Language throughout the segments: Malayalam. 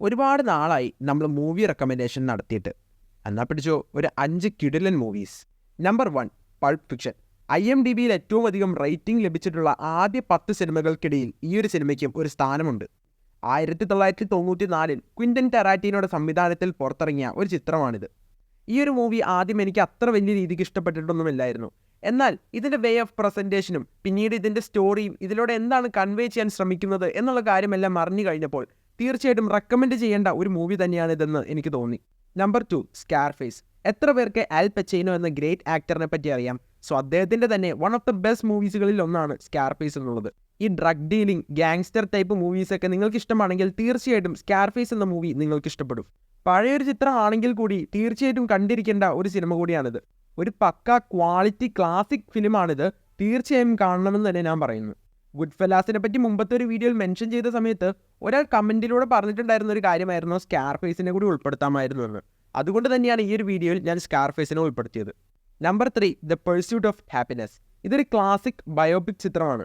ഒരുപാട് നാളായി നമ്മൾ മൂവി റെക്കമെൻഡേഷൻ നടത്തിയിട്ട്. എന്നാൽ പിടിച്ചോ ഒരു അഞ്ച് കിടിലൻ movies number one Pulp Fiction I M D ബിയിൽ ഏറ്റവും അധികം റേറ്റിംഗ് ലഭിച്ചിട്ടുള്ള ആദ്യ പത്ത് സിനിമകൾക്കിടയിൽ ഈ ഒരു സിനിമയ്ക്കും ഒരു സ്ഥാനമുണ്ട്. ആയിരത്തി തൊള്ളായിരത്തി തൊണ്ണൂറ്റി നാലിൽ ക്വിന്റൻ ടെറാറ്റീനോയുടെ സംവിധാനത്തിൽ പുറത്തിറങ്ങിയ ഒരു ചിത്രമാണിത്. ഈ ഒരു മൂവി ആദ്യം എനിക്ക് അത്ര വലിയ രീതിക്ക് ഇഷ്ടപ്പെട്ടിട്ടൊന്നുമില്ലായിരുന്നു. എന്നാൽ ഇതിന്റെ വേ ഓഫ് പ്രസന്റേഷനും പിന്നീട് ഇതിന്റെ സ്റ്റോറിയും ഇതിലൂടെ എന്താണ് കൺവേ ചെയ്യാൻ ശ്രമിക്കുന്നത് എന്നുള്ള കാര്യമെല്ലാം അറിഞ്ഞു കഴിഞ്ഞപ്പോൾ തീർച്ചയായിട്ടും റെക്കമെൻഡ് ചെയ്യേണ്ട ഒരു മൂവി തന്നെയാണ് ഇതെന്ന് എനിക്ക് തോന്നി. നമ്പർ ടു സ്കാർഫേസ് എത്ര പേർക്ക് ആൽ പച്ചൈനോ എന്ന ഗ്രേറ്റ് ആക്ടറിനെ പറ്റി അറിയാം? സോ അദ്ദേഹത്തിന്റെ തന്നെ വൺ ഓഫ് ദ ബെസ്റ്റ് മൂവീസുകളിൽ ഒന്നാണ് സ്കാർഫേസ് എന്നുള്ളത്. ഈ ഡ്രഗ് ഡീലിംഗ് ഗാങ്സ്റ്റർ ടൈപ്പ് മൂവീസൊക്കെ നിങ്ങൾക്ക് ഇഷ്ടമാണെങ്കിൽ തീർച്ചയായിട്ടും സ്കാർഫേസ് എന്ന മൂവി നിങ്ങൾക്ക് ഇഷ്ടപ്പെടും. പഴയൊരു ചിത്രം ചിത്രമാണെങ്കിൽ കൂടി തീർച്ചയായിട്ടും കണ്ടിരിക്കേണ്ട ഒരു സിനിമ കൂടിയാണിത്. ഒരു പക്ക ക്വാളിറ്റി ക്ലാസിക് ഫിലിമാണിത് തീർച്ചയായും കാണണമെന്ന് തന്നെ ഞാൻ പറയുന്നു. ഗുഡ് ഫെലാസിനെ പറ്റി മുമ്പത്തെ ഒരു വീഡിയോയിൽ മെൻഷൻ ചെയ്ത സമയത്ത് ഒരാൾ കമന്റിലൂടെ പറഞ്ഞിട്ടുണ്ടായിരുന്ന ഒരു കാര്യമായിരുന്നു സ്കാർ ഫേസിനെ കൂടി ഉൾപ്പെടുത്താമായിരുന്നു എന്ന് അതുകൊണ്ട് തന്നെയാണ് ഈ ഒരു വീഡിയോയിൽ ഞാൻ സ്കാർ ഫേസിനെ ഉൾപ്പെടുത്തിയത്. Number three the pursuit of happiness ഇതൊരു ക്ലാസിക് ബയോപിക് ചിത്രമാണ്.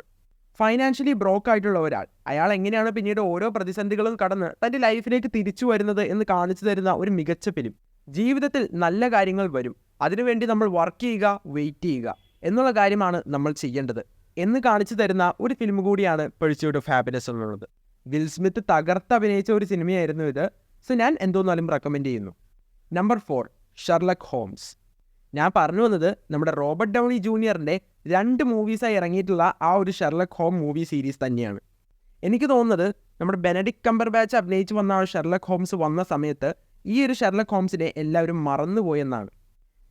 ഫൈനാൻഷ്യലി ബ്രോക്ക് ആയിട്ടുള്ള ഒരാൾ. അയാൾ എങ്ങനെയാണ് പിന്നീട് ഓരോ പ്രതിസന്ധികളും കടന്ന് തന്റെ ലൈഫിലേക്ക് തിരിച്ചു വരുന്നത് എന്ന് കാണിച്ചു തരുന്ന ഒരു മികച്ച ഫിലിം ജീവിതത്തിൽ നല്ല കാര്യങ്ങൾ വരും. അതിനുവേണ്ടി നമ്മൾ വർക്ക് ചെയ്യുക വെയിറ്റ് ചെയ്യുക. എന്നുള്ള കാര്യമാണ് നമ്മൾ ചെയ്യേണ്ടത്. എന്ന് കാണിച്ചു തരുന്ന ഒരു ഫിലിം കൂടിയാണ് പെഴ്സ്യൂട്ട് ഓഫ് ഹാപ്പിനെസ് എന്നുള്ളത്. വിൽ സ്മിത്ത് തകർത്ത് അഭിനയിച്ച ഒരു സിനിമയായിരുന്നു ഇത്. സോ ഞാൻ എന്തോന്നാലും റെക്കമെൻഡ് ചെയ്യുന്നു. നമ്പർ ഫോർ ഷർലക് ഹോംസ് ഞാൻ പറഞ്ഞു വന്നത് നമ്മുടെ റോബർട്ട് ഡൗണി ജൂനിയറിന്റെ രണ്ട് മൂവീസായി ഇറങ്ങിയിട്ടുള്ള ആ ഒരു ഷെർലക് ഹോം മൂവി സീരീസ് തന്നെയാണ്. എനിക്ക് തോന്നുന്നത് നമ്മുടെ ബെനഡിക് കമ്പർ ബാച്ച് അഭിനയിച്ച് വന്ന ആ ഷെർലക് ഹോംസ് വന്ന സമയത്ത് ഈ ഒരു ഷെർലക് ഹോംസിനെ എല്ലാവരും മറന്നുപോയെന്നാണ്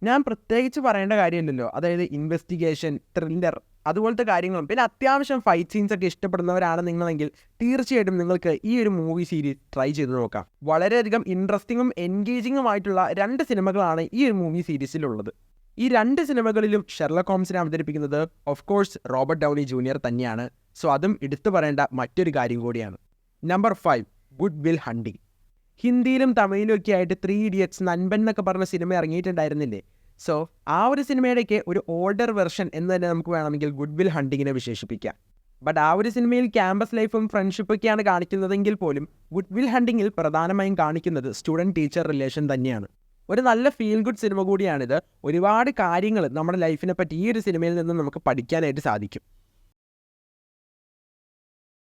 ഞാൻ പ്രത്യേകിച്ച് പറയേണ്ട കാര്യമില്ലല്ലോ. അതായത് ഇൻവെസ്റ്റിഗേഷൻ ത്രില്ലർ അതുപോലത്തെ കാര്യങ്ങളും. പിന്നെ അത്യാവശ്യം ഫൈറ്റ് സീൻസ് ഒക്കെ ഇഷ്ടപ്പെടുന്നവരാണ് നിങ്ങളെങ്കിൽ തീർച്ചയായിട്ടും നിങ്ങൾക്ക് ഈ ഒരു മൂവി സീരീസ് ട്രൈ ചെയ്ത് നോക്കാം. വളരെയധികം ഇൻട്രസ്റ്റിങ്ങും എൻഗേജിങ്ങും ആയിട്ടുള്ള രണ്ട് സിനിമകളാണ് ഈ ഒരു മൂവി സീരീസിലുള്ളത് ഈ രണ്ട് സിനിമകളിലും ഷെർലക് ഹോംസിനെ അവതരിപ്പിക്കുന്നത് of course Robert Downey Junior തന്നെയാണ്. സോ അതും എടുത്തു പറയേണ്ട മറ്റൊരു കാര്യം കൂടിയാണ്. Number five Good Will Hunting ഹിന്ദിയിലും തമിഴിലും ഒക്കെ ആയിട്ട് ത്രീ ഇഡിയറ്റ്സ് നൻപൻ എന്നൊക്കെ പറഞ്ഞ സിനിമ ഇറങ്ങിയിട്ടുണ്ടായിരുന്നില്ലേ? സോ ആ ഒരു സിനിമയുടെയൊക്കെ ഒരു ഓൾഡർ വെർഷൻ എന്ന് തന്നെ നമുക്ക് വേണമെങ്കിൽ ഗുഡ് വിൽ ഹണ്ടിങ്ങിനെ വിശേഷിപ്പിക്കാം. ബട്ട് ആ ഒരു സിനിമയിൽ ക്യാമ്പസ് ലൈഫും ഫ്രണ്ട്ഷിപ്പൊക്കെയാണ് കാണിക്കുന്നതെങ്കിൽ പോലും ഗുഡ് വിൽ ഹണ്ടിങ്ങിൽ പ്രധാനമായും കാണിക്കുന്നത് സ്റ്റുഡന്റ് ടീച്ചർ റിലേഷൻ തന്നെയാണ്. ഒരു നല്ല ഫീൽ ഗുഡ് സിനിമ കൂടിയാണിത്. ഒരുപാട് കാര്യങ്ങൾ നമ്മുടെ ലൈഫിനെ പറ്റി ഈ ഒരു സിനിമയിൽ നിന്ന് നമുക്ക് പഠിക്കാനായിട്ട് സാധിക്കും.